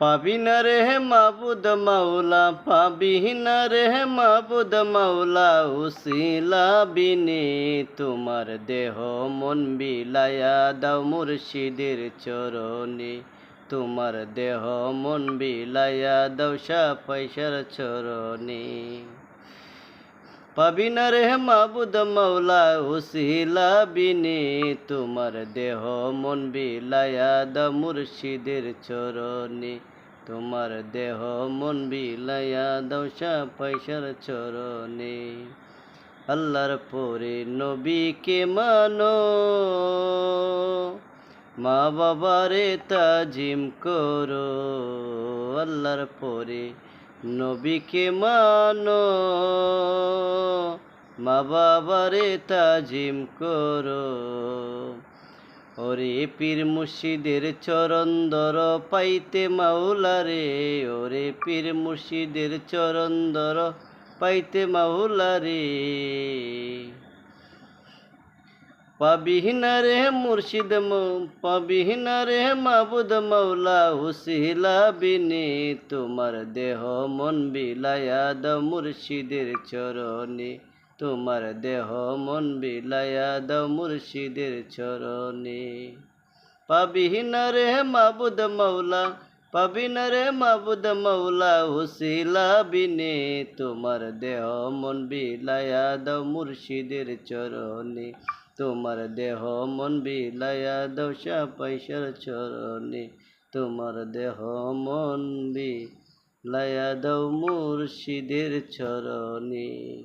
পাবি না রে মাবুদ মাওলা, পাবি না রে মাবুদ মাওলা উসিলা বিনে তোমার দেহ মন বিলায়া দাও মুর্শিদের চরণে। তোমার দেহ মন বিলায়া দাও সা পয়সার চরণে। পাবি না রে মাবুদ মাওলা উসিলা বিনে, তোমার দেহ মন বিলায়া দা মুর্শিদের চরণে, তোমার দেহ মন বিলায়া দাও শাহ পয়সার চরণে। আল্লাহর পরে নবীকে মানো, মা বাবারে তাজিম করো। আল্লাহর পরে নবীকে মানো, মা বাবারে তাজিম করো। ওরে পীর মুর্শিদের চরণ দর পাইতে মাউলারে ওরে পীর মুর্শিদের চরণ দর পাইতে মাওলারে। পাবিহীনা রে মুর্শিদ পাবিহীনা রে মাবুদ মৌলা হুসিলা বিনে। তোমার দেহ মন বিলায়াদ মুর্শিদের চরণে। তোমার দেহ মন বিলায়াদ মুর্শিদের চরণে। পাবিহীনা রে মাবুদ মৌলা পাবিনা রে মাবুদ মৌলা হুসিলা বিনে। তোমার দেহ মন বিলায়াদ মুর্শিদের চরণে। তোমার দেহ মন বিলায়া দশা পয়সার চরণে। তোমার দেহ মন বি লায়া দৌ মুর্শিদের চরণে।